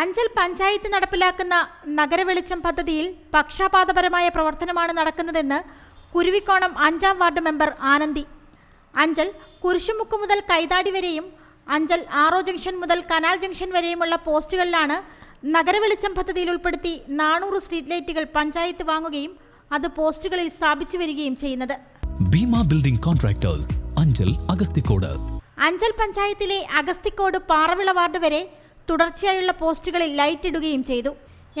അഞ്ചൽ പഞ്ചായത്ത് നടപ്പിലാക്കുന്ന നഗരവെളിച്ചം പദ്ധതിയിൽ പക്ഷപാതപരമായ പ്രവർത്തനമാണ് നടക്കുന്നതെന്ന് കുരുവിക്കോണം അഞ്ചാം വാർഡ് മെമ്പർ ആനന്ദി. അഞ്ചൽ കുരിശുമുക്ക് മുതൽ കൈതാടി വരെയും അഞ്ചൽ ആറോ ജംഗ്ഷൻ മുതൽ കനാൽ ജംഗ്ഷൻ വരെയുമുള്ള പോസ്റ്റുകളിലാണ് നഗരവെളിച്ചം പദ്ധതിയിൽ ഉൾപ്പെടുത്തി നാനൂറ് സ്ട്രീറ്റ് ലൈറ്റുകൾ പഞ്ചായത്ത് വാങ്ങുകയും അത് പോസ്റ്റുകളിൽ സ്ഥാപിച്ചു വരികയും ചെയ്യുന്നത്. Bhima building contractors Anchal Agasthikode. Anchal പഞ്ചായത്തിലെ അഗസ്തിക്കോട് പാറവിള വാർഡ് വരെ തുടർച്ചയായുള്ള പോസ്റ്റുകളിൽ ലൈറ്റ് ഇടുകയും ചെയ്തു.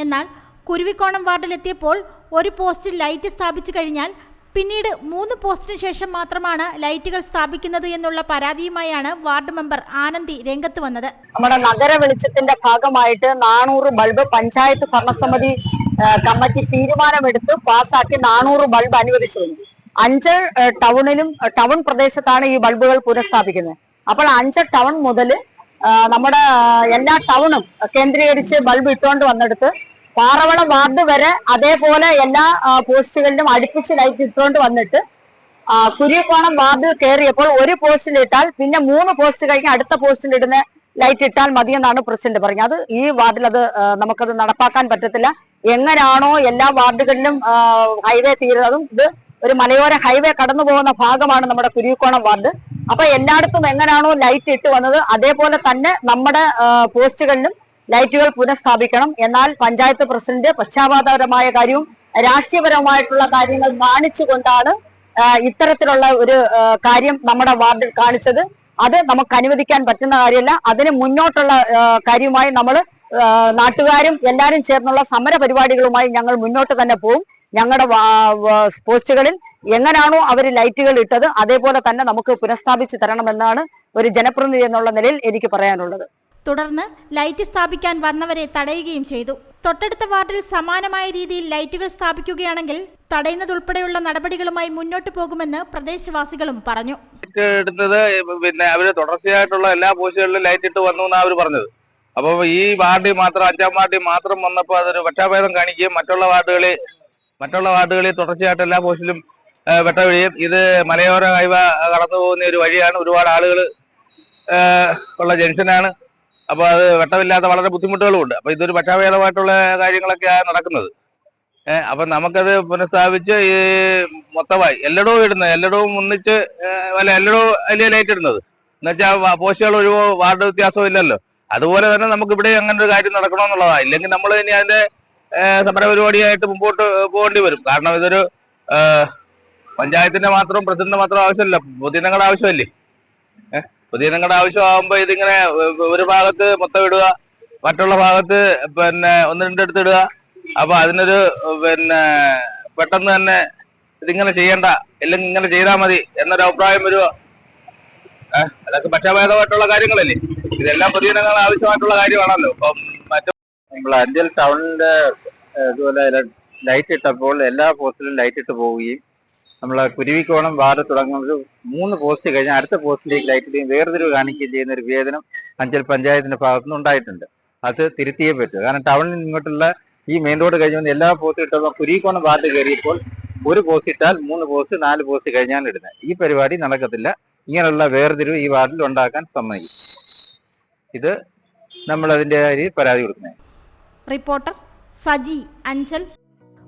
എന്നാൽ കുരുവിക്കോണം വാർഡിലെത്തിയപ്പോൾ ഒരു പോസ്റ്റിൽ ലൈറ്റ് സ്ഥാപിച്ചു കഴിഞ്ഞാൽ പിന്നീട് മൂന്ന് പോസ്റ്റിന് ശേഷം മാത്രമാണ് ലൈറ്റുകൾ സ്ഥാപിക്കുന്നത് എന്നുള്ള പരാതിയുമായാണ് വാർഡ് മെമ്പർ ആനന്ദി രംഗത്ത് വന്നത്. നമ്മുടെ നഗര വെളിച്ചത്തിന്റെ ഭാഗമായിട്ട് നാനൂറ് ബൾബ് പഞ്ചായത്ത് ഭരണസമിതി കമ്മിറ്റി തീരുമാനമെടുത്ത് പാസാക്കി നാനൂറ് ബൾബ് അനുവദിച്ചിരുന്നു അഞ്ച് ടൗണിലും ടൗൺ പ്രദേശത്താണ് ഈ ബൾബുകൾ പുനഃസ്ഥാപിക്കുന്നത്. അപ്പോൾ അഞ്ച് ടൗൺ മുതൽ നമ്മുടെ എല്ലാ ടൗണും കേന്ദ്രീകരിച്ച് ബൾബ് ഇട്ടുകൊണ്ട് വന്നെടുത്ത് പാറവള വാർഡ് വരെ അതേപോലെ എല്ലാ പോസ്റ്റുകളിലും അടുപ്പിച്ച് ലൈറ്റ് ഇട്ടുകൊണ്ട് വന്നിട്ട് കുരിയക്കോണം വാർഡ് കയറിയപ്പോൾ ഒരു പോസ്റ്റിൽ ഇട്ടാൽ പിന്നെ മൂന്ന് പോസ്റ്റ് കഴിഞ്ഞ് അടുത്ത പോസ്റ്റിൽ ഇടുന്ന ലൈറ്റ് ഇട്ടാൽ മതിയെന്നാണ് പ്രസിഡന്റ് പറഞ്ഞത്. അത് ഈ വാർഡിൽ അത് നമുക്കത് നടപ്പാക്കാൻ പറ്റത്തില്ല. എങ്ങനെയാണോ എല്ലാ വാർഡുകളിലും ഹൈവേ തീരുന്നതും ഇത് ഒരു മലയോര ഹൈവേ കടന്നു പോകുന്ന ഭാഗമാണ് നമ്മുടെ കുരിയക്കോണം വാർഡ്. അപ്പൊ എല്ലായിടത്തും എങ്ങനെയാണോ ലൈറ്റ് ഇട്ട് വന്നത് അതേപോലെ തന്നെ നമ്മുടെ പോസ്റ്റുകളിലും ലൈറ്റുകൾ പുനഃസ്ഥാപിക്കണം. എന്നാൽ പഞ്ചായത്ത് പ്രസിഡന്റ് പശ്ചാത്താപരമായ കാര്യവും രാഷ്ട്രീയപരമായിട്ടുള്ള കാര്യങ്ങൾ കാണിച്ചുകൊണ്ടാണ് ഇത്തരത്തിലുള്ള ഒരു കാര്യം നമ്മുടെ വാർഡിൽ കാണിച്ചത്. അത് നമുക്ക് അനുവദിക്കാൻ പറ്റുന്ന കാര്യമല്ല. അതിന് മുന്നോട്ടുള്ള കാര്യവുമായി നമ്മൾ നാട്ടുകാരും എല്ലാവരും ചേർന്നുള്ള സമര പരിപാടികളുമായി ഞങ്ങൾ മുന്നോട്ട് തന്നെ പോവും. ഞങ്ങളുടെ പോസ്റ്റുകളിൽ എങ്ങനെയാണോ അവർ ലൈറ്റുകൾ ഇട്ടത് അതേപോലെ തന്നെ നമുക്ക് പുനഃസ്ഥാപിച്ചു തരണമെന്നാണ് ഒരു ജനപ്രതിനിധി എന്നുള്ള നിലയിൽ എനിക്ക് പറയാനുള്ളത്. തുടർന്ന് ലൈറ്റ് സ്ഥാപിക്കാൻ വന്നവരെ തടയുകയും ചെയ്തു. തൊട്ടടുത്ത വാർഡിൽ സമാനമായ രീതിയിൽ ലൈറ്റുകൾ സ്ഥാപിക്കുകയാണെങ്കിൽ തടയുന്നതുൾപ്പെടെയുള്ള നടപടികളുമായി മുന്നോട്ട് പോകുമെന്ന് പ്രദേശവാസികളും പറഞ്ഞു. എടുത്തത് പിന്നെ അവർ തുടർച്ചയായിട്ടുള്ള എല്ലാ പോസ്റ്റുകളിലും ലൈറ്റ് ഇട്ട് വന്നു എന്നാണ് അവർ പറഞ്ഞത്. അപ്പോൾ ഈ വാർഡിൽ മാത്രം അഞ്ചാം വാർഡിൽ മാത്രം വന്നപ്പോൾ അതൊരു പക്ഷാഭേദം കാണിക്കുകയും മറ്റുള്ള വാർഡുകളിൽ മറ്റുള്ള വാർഡുകളിൽ തുടർച്ചയായിട്ട് എല്ലാ പോസ്റ്റിലും വെട്ട വഴിയും ഇത് മലയോര ഹൈവ കടന്നു പോകുന്ന ഒരു വഴിയാണ്. ഒരുപാട് ആളുകൾ ഉള്ള ജംഗ്ഷനാണ്. അപ്പോൾ അത് വെട്ടമില്ലാത്ത വളരെ ബുദ്ധിമുട്ടുകളും ഉണ്ട് അപ്പൊ ഇതൊരു പക്ഷാഭേദമായിട്ടുള്ള കാര്യങ്ങളൊക്കെയാണ് നടക്കുന്നത്. അപ്പൊ നമുക്കത് പുനഃസ്ഥാപിച്ച് ഈ മൊത്തമായി എല്ലായിടവും ഇടുന്നത് എല്ലായിടവും ഒന്നിച്ച് അല്ല എല്ലായിടവും വലിയ ലൈറ്റ് എന്നുവെച്ചാൽ പോസ്റ്റുകൾ ഒരു വാർഡ് വ്യത്യാസവും ഇല്ലല്ലോ. അതുപോലെ തന്നെ നമുക്ക് ഇവിടെ അങ്ങനെ ഒരു കാര്യം നടക്കണമെന്നുള്ളതാണ് ഇല്ലെങ്കിൽ നമ്മൾ ഇനി അതിന്റെ സമരപരിപാടിയായിട്ട് സമര പരിപാടിയായിട്ട് മുമ്പോട്ട് പോകേണ്ടി വരും. കാരണം ഇതൊരു പഞ്ചായത്തിന്റെ മാത്രം പ്രസിഡന്റ് മാത്രം ആവശ്യമല്ല. പൊതുജനങ്ങളുടെ ആവശ്യമല്ലേ? പൊതുജനങ്ങളുടെ ആവശ്യമാകുമ്പോൾ ഇതിങ്ങനെ ഒരു ഭാഗത്ത് മൊത്തം ഇടുക മറ്റുള്ള ഭാഗത്ത് പിന്നെ ഒന്ന് രണ്ടിടത്ത് ഇടുക. അപ്പൊ അതിനൊരു പിന്നെ പെട്ടെന്ന് തന്നെ ഇതിങ്ങനെ ചെയ്യണ്ട അല്ലെങ്കിൽ ഇങ്ങനെ ചെയ്താൽ മതി എന്നൊരു അഭിപ്രായം വരിക അതൊക്കെ പക്ഷപാതമായിട്ടുള്ള കാര്യങ്ങളല്ലേ? ഇതെല്ലാം പൊതുജനങ്ങൾ ആവശ്യമായിട്ടുള്ള കാര്യമാണല്ലോ. അപ്പം മറ്റു നമ്മൾ അഞ്ചൽ ടൗണിന്റെ ഇതുപോലെ ലൈറ്റ് ഇട്ടപ്പോൾ എല്ലാ പോസ്റ്റിലും ലൈറ്റ് ഇട്ട് പോവുകയും നമ്മൾ കുരുവിക്കോണം വാർഡ് തുടങ്ങുന്നത് മൂന്ന് പോസ്റ്റ് കഴിഞ്ഞാൽ അടുത്ത പോസ്റ്റിലേക്ക് ലൈറ്റ് ഇടുകയും വേർതിരിവ് കാണിക്കുകയും ചെയ്യുന്ന ഒരു വേദനം അഞ്ചൽ പഞ്ചായത്തിന്റെ ഭാഗത്തുനിന്ന് ഉണ്ടായിട്ടുണ്ട്. അത് തിരുത്തിയേ പറ്റൂ. കാരണം ടൗണിൽ ഇങ്ങോട്ടുള്ള ഈ മെയിൻ റോഡ് കഴിഞ്ഞ് എല്ലാ പോസ്റ്റും ഇട്ടപ്പോൾ കുരുവിക്കോണം വാർഡ് കയറിയപ്പോൾ ഒരു പോസ്റ്റ് ഇട്ടാൽ മൂന്ന് പോസ്റ്റ് നാല് പോസ്റ്റ് കഴിഞ്ഞാണ് ഇടുന്നത്. ഈ പരിപാടി നടക്കത്തില്ല. ഇങ്ങനെയുള്ള വേർതിരിവ് ഈ വാർഡിൽ ഉണ്ടാക്കാൻ സമ്മതിക്കും. ഇത് നമ്മൾ അതിന്റെ പരാതി കൊടുക്കുന്നത്. റിപ്പോർട്ടർ സജി അഞ്ചൽ.